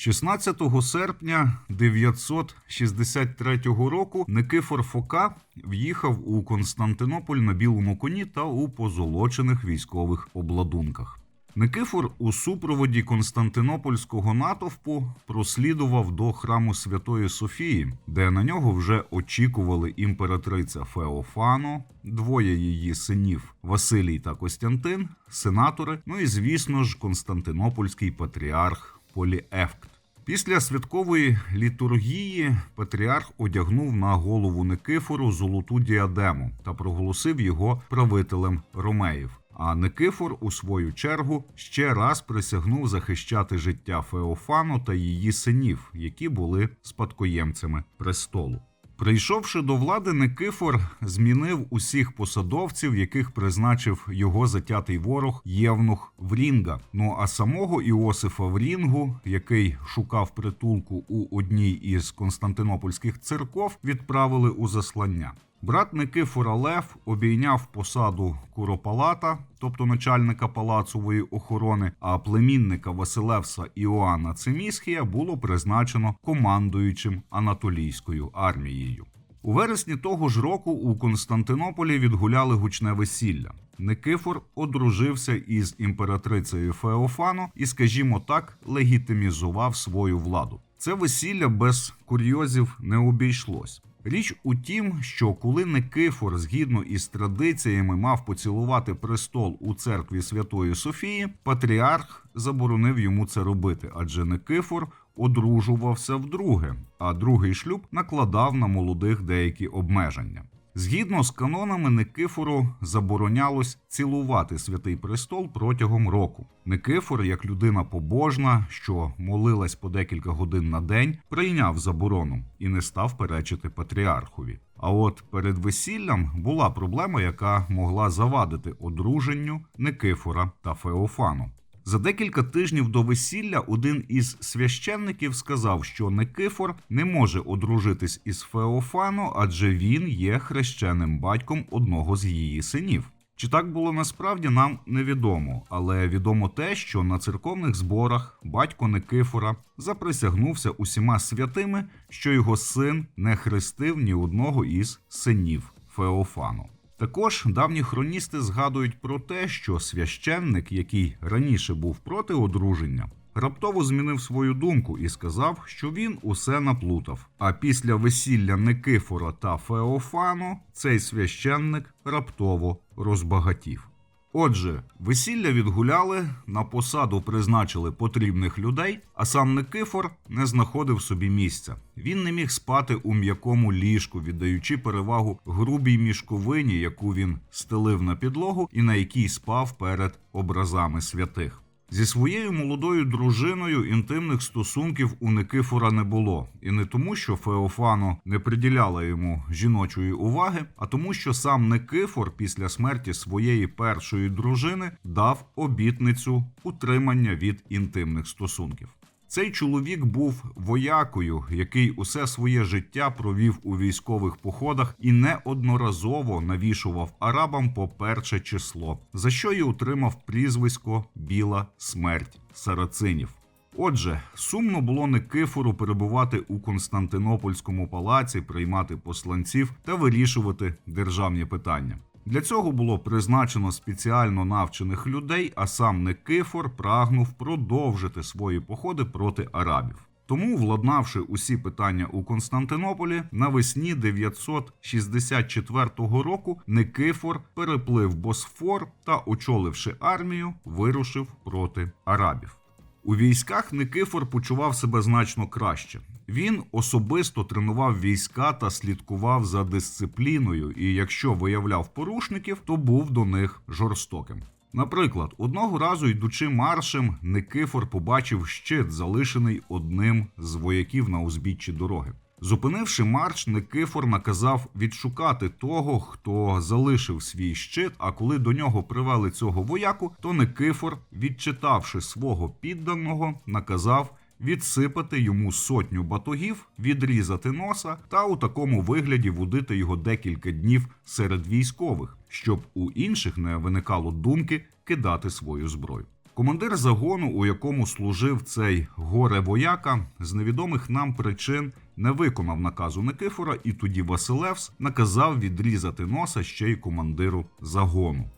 16 серпня 963 року Никифор Фока в'їхав у Константинополь на білому коні та у позолочених військових обладунках. Никифор у супроводі Константинопольського натовпу прослідував до храму Святої Софії, де на нього вже очікували імператриця Феофано, двоє її синів Василій та Костянтин, сенатори, ну і звісно ж Константинопольський патріарх Поліевкт. Після святкової літургії патріарх одягнув на голову Никифору золоту діадему та проголосив його правителем Ромеїв. А Никифор, у свою чергу, ще раз присягнув захищати життя Феофану та її синів, які були спадкоємцями престолу. Прийшовши до влади, Никифор змінив усіх посадовців, яких призначив його затятий ворог Євнух Врінга. Ну а самого Іосифа Врінгу, який шукав притулку у одній із константинопольських церков, відправили у заслання. Брат Никифора Лев обійняв посаду Куропалата, тобто начальника палацової охорони, а племінника Василевса Іоанна Цимісхія було призначено командуючим Анатолійською армією. У вересні того ж року у Константинополі відгуляли гучне весілля. Никифор одружився із імператрицею Феофано і, скажімо так, легітимізував свою владу. Це весілля без курйозів не обійшлось. Річ у тім, що коли Никифор, згідно із традиціями, мав поцілувати престол у церкві Святої Софії, патріарх заборонив йому це робити, адже Никифор одружувався вдруге, а другий шлюб накладав на молодих деякі обмеження. Згідно з канонами, Никифору заборонялось цілувати святий престол протягом року. Никифор, як людина побожна, що молилась по декілька годин на день, прийняв заборону і не став перечити патріархові. А от перед весіллям була проблема, яка могла завадити одруженню Никифора та Феофану. За декілька тижнів до весілля один із священників сказав, що Никифор не може одружитись із Феофано, адже він є хрещеним батьком одного з її синів. Чи так було насправді нам невідомо, але відомо те, що на церковних зборах батько Никифора заприсягнувся усіма святими, що його син не хрестив ні одного із синів Феофану. Також давні хроністи згадують про те, що священник, який раніше був проти одруження, раптово змінив свою думку і сказав, що він усе наплутав. А після весілля Никифора та Феофану цей священник раптово розбагатів. Отже, весілля відгуляли, на посаду призначили потрібних людей, а сам Никифор не знаходив собі місця. Він не міг спати у м'якому ліжку, віддаючи перевагу грубій мішковині, яку він стелив на підлогу і на якій спав перед образами святих. Зі своєю молодою дружиною інтимних стосунків у Никифора не було, і не тому, що Феофано не приділяла йому жіночої уваги, а тому, що сам Никифор після смерті своєї першої дружини дав обітницю утримання від інтимних стосунків. Цей чоловік був воякою, який усе своє життя провів у військових походах і неодноразово навішував арабам по перше число, за що й отримав прізвисько Біла смерть сарацинів. Отже, сумно було Никифору перебувати у Константинопольському палаці, приймати посланців та вирішувати державні питання. Для цього було призначено спеціально навчених людей, а сам Никифор прагнув продовжити свої походи проти арабів. Тому, владнавши усі питання у Константинополі, навесні 964 року Никифор переплив Босфор та, очоливши армію, вирушив проти арабів. У військах Никифор почував себе значно краще. Він особисто тренував війська та слідкував за дисципліною, і якщо виявляв порушників, то був до них жорстоким. Наприклад, одного разу, йдучи маршем, Никифор побачив щит, залишений одним з вояків на узбіччі дороги. Зупинивши марш, Никифор наказав відшукати того, хто залишив свій щит. А коли до нього привели цього вояку, то Никифор, відчитавши свого підданого, наказав відсипати йому сотню батогів, відрізати носа та у такому вигляді водити його декілька днів серед військових, щоб у інших не виникало думки кидати свою зброю. Командир загону, у якому служив цей горе вояка, з невідомих нам причин не виконав наказу Никифора, і тоді Василевс наказав відрізати носа ще й командиру загону.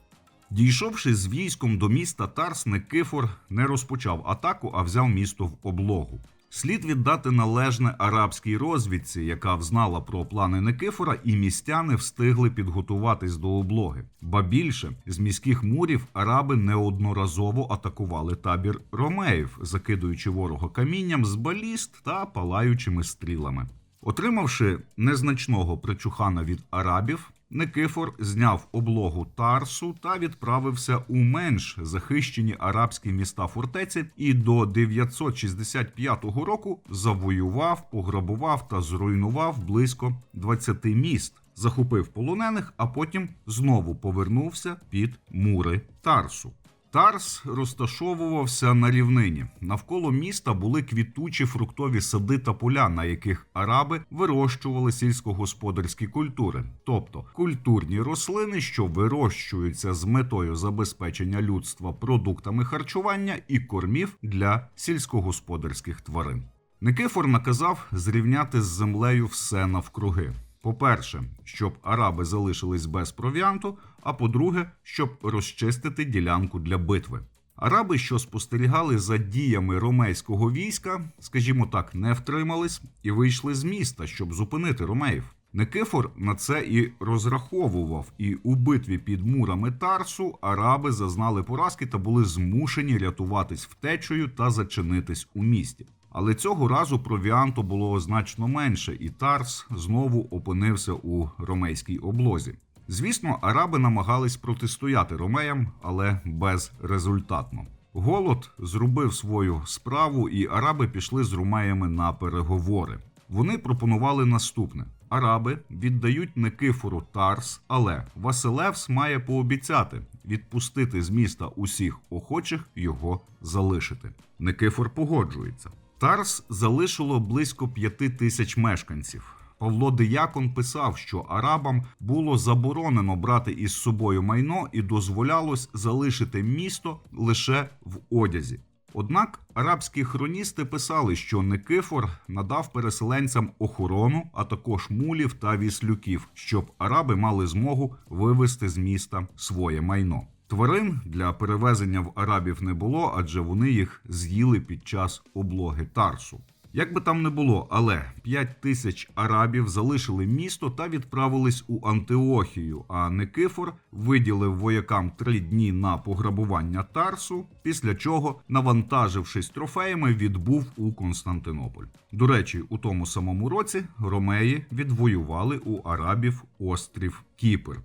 Дійшовши з військом до міста Тарс, Никифор не розпочав атаку, а взяв місто в облогу. Слід віддати належне арабській розвідці, яка взнала про плани Никифора, і містяни встигли підготуватись до облоги. Ба більше з міських мурів араби неодноразово атакували табір ромеїв, закидуючи ворога камінням з баліст та палаючими стрілами. Отримавши незначного причухана від арабів, Никифор зняв облогу Тарсу та відправився у менш захищені арабські міста фортеці і до 965 року завоював, пограбував та зруйнував близько 20 міст, захопив полонених, а потім знову повернувся під мури Тарсу. Тарс розташовувався на рівнині. Навколо міста були квітучі фруктові сади та поля, на яких араби вирощували сільськогосподарські культури, тобто культурні рослини, що вирощуються з метою забезпечення людства продуктами харчування і кормів для сільськогосподарських тварин. Никифор наказав зрівняти з землею все навкруги. По-перше, щоб араби залишились без провіанту, а по-друге, щоб розчистити ділянку для битви. Араби, що спостерігали за діями ромейського війська, скажімо так, не втримались і вийшли з міста, щоб зупинити ромеїв. Никифор на це і розраховував, і у битві під мурами Тарсу араби зазнали поразки та були змушені рятуватись втечею та зачинитись у місті. Але цього разу провіанту було значно менше, і Тарс знову опинився у ромейській облозі. Звісно, араби намагались протистояти ромеям, але безрезультатно. Голод зробив свою справу, і араби пішли з ромеями на переговори. Вони пропонували наступне: араби віддають Никифору Тарс, але Василевс має пообіцяти відпустити з міста усіх охочих його залишити. Никифор погоджується. Тарс залишило близько п'яти тисяч мешканців. Павло Диякон писав, що арабам було заборонено брати із собою майно і дозволялось залишити місто лише в одязі. Однак арабські хроністи писали, що Никифор надав переселенцям охорону, а також мулів та віслюків, щоб араби мали змогу вивезти з міста своє майно. Тварин для перевезення в арабів не було, адже вони їх з'їли під час облоги Тарсу. Як би там не було, але 5 тисяч арабів залишили місто та відправились у Антиохію. А Никифор виділив воякам три дні на пограбування Тарсу, після чого, навантажившись трофеями, відбув у Константинополь. До речі, у тому самому році ромеї відвоювали у арабів острів Кіпр.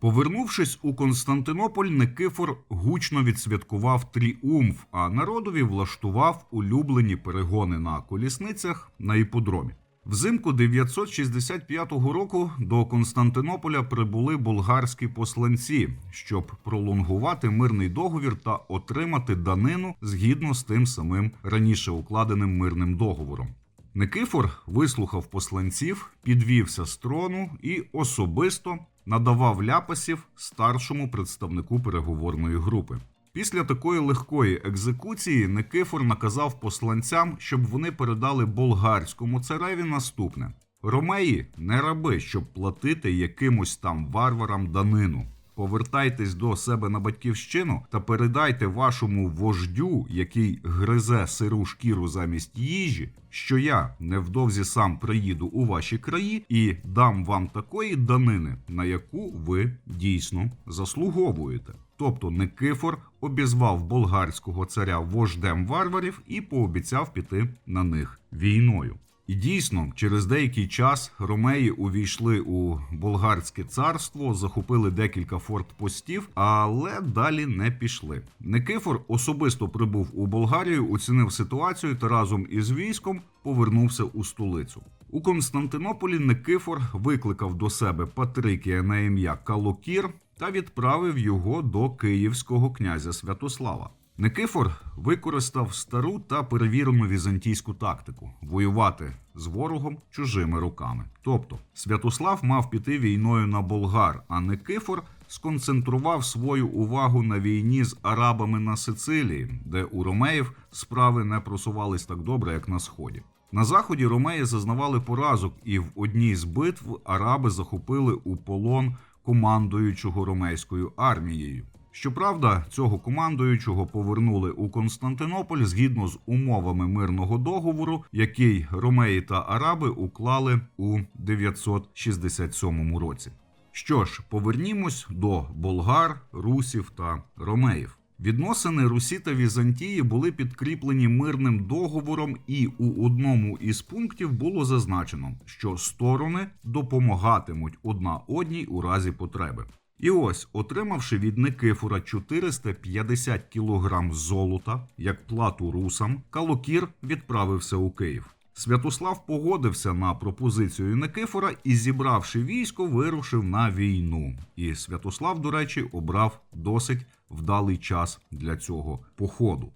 Повернувшись у Константинополь, Никифор гучно відсвяткував тріумф, а народові влаштував улюблені перегони на колісницях на іподромі. Взимку 965 року до Константинополя прибули болгарські посланці, щоб пролонгувати мирний договір та отримати данину згідно з тим самим раніше укладеним мирним договором. Никифор вислухав посланців, підвівся з трону і особисто надавав ляпасів старшому представнику переговорної групи. Після такої легкої екзекуції Никифор наказав посланцям, щоб вони передали болгарському цареві наступне: Ромеї не раби, щоб платити якимось там варварам данину. Повертайтесь до себе на батьківщину та передайте вашому вождю, який гризе сиру шкіру замість їжі, що я невдовзі сам приїду у ваші краї і дам вам такої данини, на яку ви дійсно заслуговуєте. Тобто Никифор обізвав болгарського царя вождем варварів і пообіцяв піти на них війною. І дійсно, через деякий час ромеї увійшли у болгарське царство, захопили декілька фортпостів, але далі не пішли. Никифор особисто прибув у Болгарію, оцінив ситуацію та разом із військом повернувся у столицю. У Константинополі Никифор викликав до себе Патрикія на ім'я Калокір та відправив його до київського князя Святослава. Никифор використав стару та перевірену візантійську тактику воювати з ворогом чужими руками. Тобто Святослав мав піти війною на болгар, а Никифор сконцентрував свою увагу на війні з арабами на Сицилії, де у ромеїв справи не просувались так добре, як на сході. На заході ромеї зазнавали поразок, і в одній з битв араби захопили у полон командуючого ромейською армією. Щоправда, цього командуючого повернули у Константинополь згідно з умовами мирного договору, який ромеї та араби уклали у 967 році. Що ж, повернімось до болгар, русів та ромеїв. Відносини Русі та Візантії були підкріплені мирним договором, і у одному із пунктів було зазначено, що сторони допомагатимуть одна одній у разі потреби. І ось, отримавши від Никифора 450 кілограм золота як плату русам, Калокір відправився у Київ. Святослав погодився на пропозицію Никифора і, зібравши військо, вирушив на війну. І Святослав, до речі, обрав досить вдалий час для цього походу.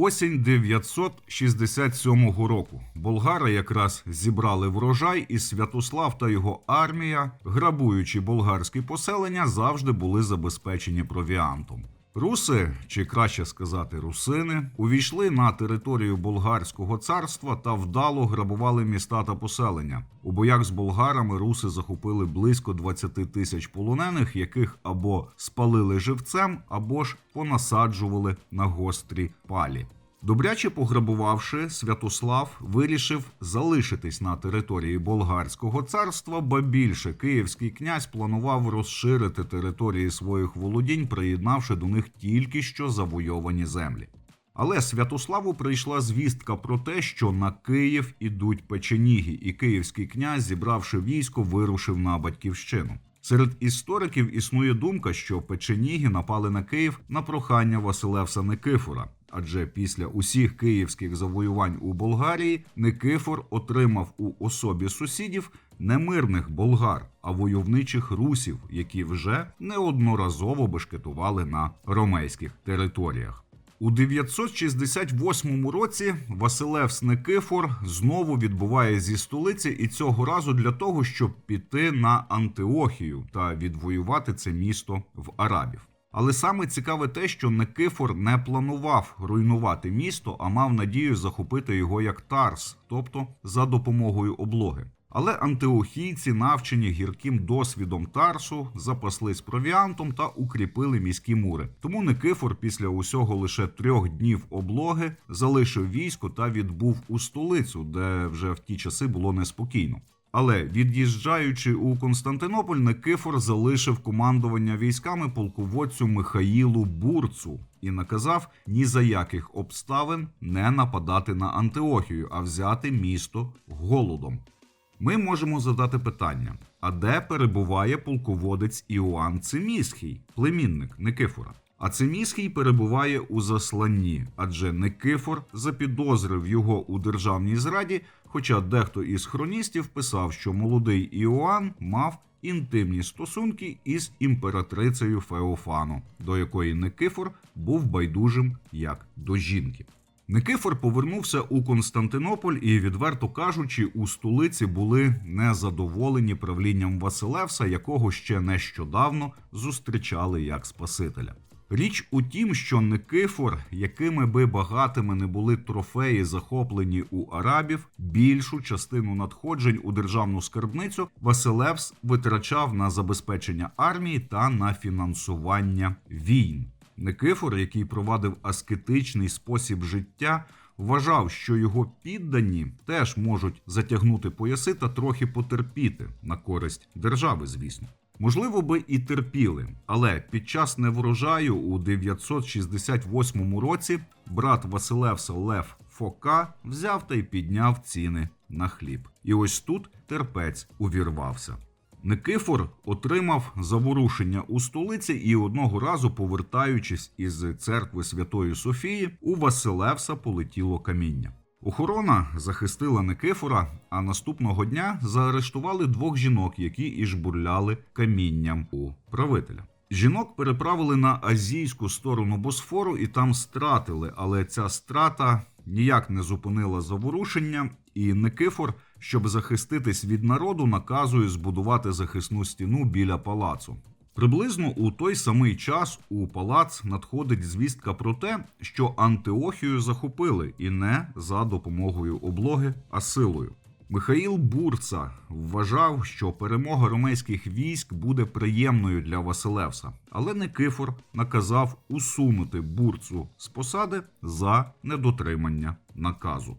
Осінь 967 року. Болгари якраз зібрали врожай, і Святослав та його армія, грабуючи болгарські поселення, завжди були забезпечені провіантом. Руси, чи краще сказати, русини, увійшли на територію болгарського царства та вдало грабували міста та поселення. У боях з болгарами руси захопили близько 20 тисяч полонених, яких або спалили живцем, або ж понасаджували на гострі палі. Добряче пограбувавши, Святослав вирішив залишитись на території болгарського царства, ба більше київський князь планував розширити території своїх володінь, приєднавши до них тільки що завойовані землі. Але Святославу прийшла звістка про те, що на Київ ідуть печеніги, і київський князь, зібравши військо, вирушив на батьківщину. Серед істориків існує думка, що печеніги напали на Київ на прохання Василевса Никифора. Адже після усіх київських завоювань у Болгарії Никифор отримав у особі сусідів не мирних болгар, а войовничих русів, які вже неодноразово бешкетували на ромейських територіях. У 968 році Василевс Никифор знову відбуває зі столиці, і цього разу для того, щоб піти на Антиохію та відвоювати це місто в арабів. Але саме цікаве те, що Никифор не планував руйнувати місто, а мав надію захопити його як Тарс, тобто за допомогою облоги. Але антиохійці, навчені гірким досвідом Тарсу, запаслись провіантом та укріпили міські мури. Тому Никифор після усього лише трьох днів облоги залишив військо та відбув у столицю, де вже в ті часи було неспокійно. Але від'їжджаючи у Константинополь, Никифор залишив командування військами полководцю Михаїлу Бурцу і наказав ні за яких обставин не нападати на Антиохію, а взяти місто голодом. Ми можемо задати питання: а де перебуває полководець Іоанн Цимісхій, племінник Никифора? А Цимісхій перебуває у засланні, адже Никифор запідозрив його у державній зраді. Хоча дехто із хроністів писав, що молодий Іоанн мав інтимні стосунки із імператрицею Феофану, до якої Никифор був байдужим як до жінки. Никифор повернувся у Константинополь і, відверто кажучи, у столиці були незадоволені правлінням Василевса, якого ще нещодавно зустрічали як Спасителя. Річ у тім, що Никифор, якими би багатими не були трофеї, захоплені у арабів, більшу частину надходжень у державну скарбницю Василевс витрачав на забезпечення армії та на фінансування війн. Никифор, який провадив аскетичний спосіб життя, вважав, що його піддані теж можуть затягнути пояси та трохи потерпіти на користь держави, звісно. Можливо, би і терпіли, але під час неврожаю у 968 році брат Василевса Лев Фока взяв та й підняв ціни на хліб. І ось тут терпець увірвався. Никифор отримав заворушення у столиці і одного разу, повертаючись із церкви Святої Софії, у Василевса полетіло каміння. Охорона захистила Никифора, а наступного дня заарештували двох жінок, які і жбурляли камінням у правителя. Жінок переправили на азійську сторону Босфору і там стратили, але ця страта ніяк не зупинила заворушення, і Никифор, щоб захиститись від народу, наказує збудувати захисну стіну біля палацу. Приблизно у той самий час у палац надходить звістка про те, що Антиохію захопили і не за допомогою облоги, а силою. Михаїл Бурца вважав, що перемога ромейських військ буде приємною для Василевса, але Никифор наказав усунути бурцу з посади за недотримання наказу.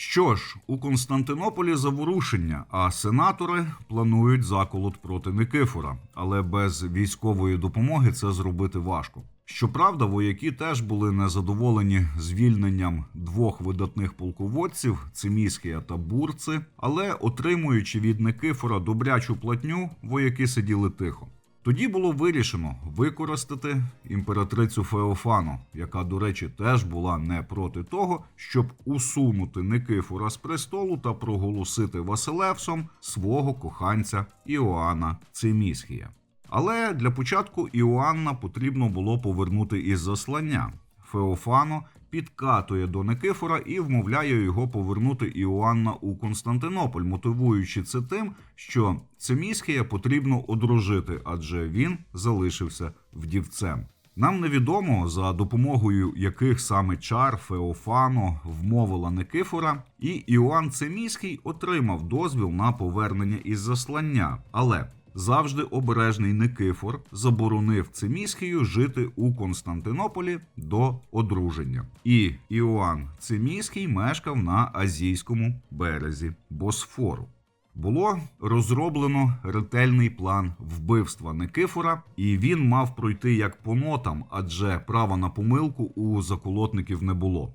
Що ж, у Константинополі заворушення, а сенатори планують заколот проти Никифора, але без військової допомоги це зробити важко. Щоправда, вояки теж були незадоволені звільненням двох видатних полководців Циміскія та Бурци, але отримуючи від Никифора добрячу платню, вояки сиділи тихо. Тоді було вирішено використати імператрицю Феофану, яка, до речі, теж була не проти того, щоб усунути Никифора з престолу та проголосити Василевсом свого коханця Іоанна Цимісхія. Але для початку Іоанна потрібно було повернути із заслання. Феофано підкатує до Никифора і вмовляє його повернути Іоанна у Константинополь, мотивуючи це тим, що Цимісхія потрібно одружити, адже він залишився вдівцем. Нам невідомо за допомогою яких саме чар Феофано вмовила Никифора, і Іоанн Циміський отримав дозвіл на повернення із заслання. Але завжди обережний Никифор заборонив Циміскію жити у Константинополі до одруження. І Іоанн Циміський мешкав на азійському березі Босфору. Було розроблено ретельний план вбивства Никифора, і він мав пройти як по нотам, адже права на помилку у заколотників не було.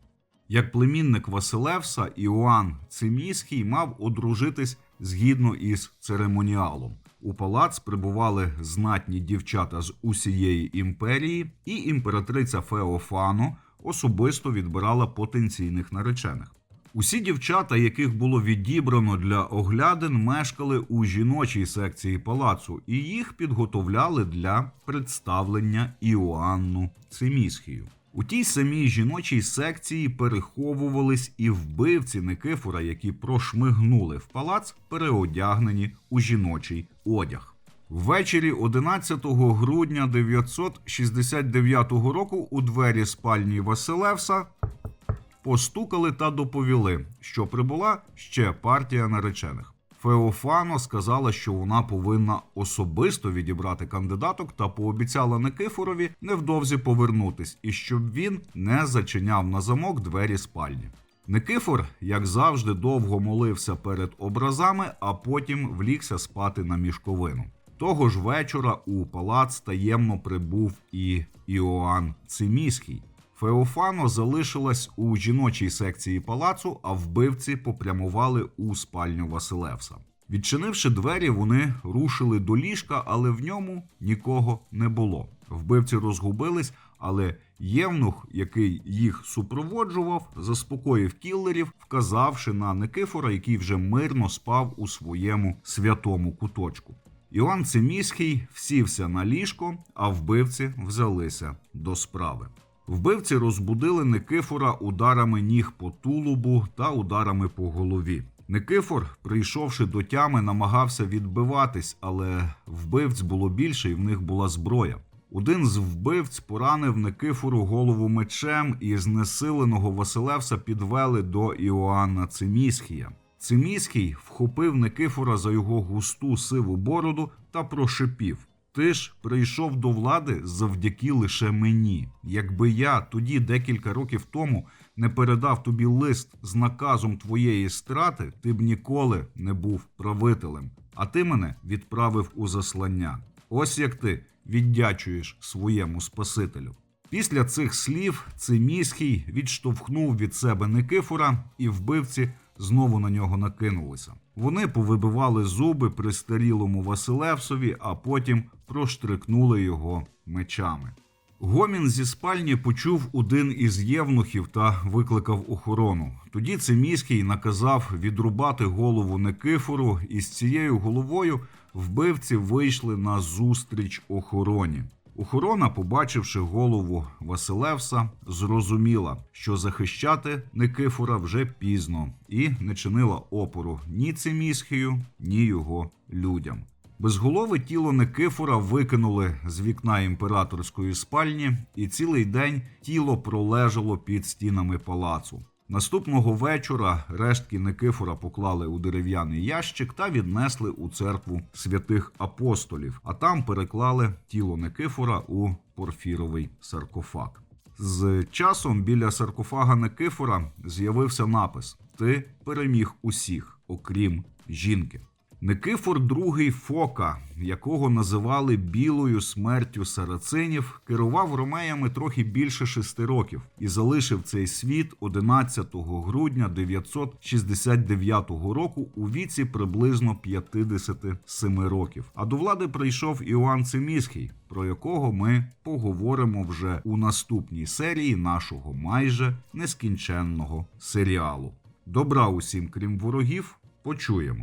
Як племінник Василевса, Іоанн Циміський мав одружитись згідно із церемоніалом. У палац прибували знатні дівчата з усієї імперії, і імператриця Феофано особисто відбирала потенційних наречених. Усі дівчата, яких було відібрано для оглядин, мешкали у жіночій секції палацу, і їх підготовляли для представлення Іоанну Цимісхію. У тій самій жіночій секції переховувались і вбивці Никифора, які прошмигнули в палац, переодягнені у жіночий одяг. Ввечері 11 грудня 969 року у двері спальні Василевса постукали та доповіли, що прибула ще партія наречених. Феофано сказала, що вона повинна особисто відібрати кандидаток та пообіцяла Никифорові невдовзі повернутись і щоб він не зачиняв на замок двері спальні. Никифор, як завжди, довго молився перед образами, а потім влігся спати на мішковину. Того ж вечора у палац таємно прибув і Іоанн Циміський. Феофано залишилась у жіночій секції палацу, а вбивці попрямували у спальню Василевса. Відчинивши двері, вони рушили до ліжка, але в ньому нікого не було. Вбивці розгубились, але євнух, який їх супроводжував, заспокоїв кіллерів, вказавши на Никифора, який вже мирно спав у своєму святому куточку. Іоанн Циміський всівся на ліжко, а вбивці взялися до справи. Вбивці розбудили Никифора ударами ніг по тулубу та ударами по голові. Никифор, прийшовши до тями, намагався відбиватись, але вбивць було більше і в них була зброя. Один з вбивць поранив Никифору голову мечем, і знесиленого Василевса підвели до Іоанна Цимісхія. Циміський вхопив Никифора за його густу сиву бороду та прошипів. Ти ж прийшов до влади завдяки лише мені. Якби я тоді, декілька років тому, не передав тобі лист з наказом твоєї страти, ти б ніколи не був правителем, а ти мене відправив у заслання. Ось як ти віддячуєш своєму Спасителю. Після цих слів Циміський відштовхнув від себе Никифора, і вбивці знову на нього накинулися. Вони повибивали зуби пристарілому Василевсові, а потім проштрикнули його мечами. Гомін зі спальні почув один із євнухів та викликав охорону. Тоді Циміський наказав відрубати голову Никифору, і з цією головою вбивці вийшли на зустріч охороні. Охорона, побачивши голову Василевса, зрозуміла, що захищати Никифора вже пізно і не чинила опору ні Цимісхію, ні його людям. Безголове тіло Никифора викинули з вікна імператорської спальні, і цілий день тіло пролежало під стінами палацу. Наступного вечора рештки Никифора поклали у дерев'яний ящик та віднесли у церкву святих апостолів, а там переклали тіло Никифора у порфіровий саркофаг. З часом біля саркофага Никифора з'явився напис: Ти переміг усіх, окрім жінки. Никифор II Фока, якого називали білою смертю сарацинів, керував ромеями трохи більше шести років і залишив цей світ 11 грудня 969 року у віці приблизно 57 років. А до влади прийшов Іоанн Цимісхій, про якого ми поговоримо вже у наступній серії нашого майже нескінченного серіалу. Добра усім, крім ворогів, почуємось.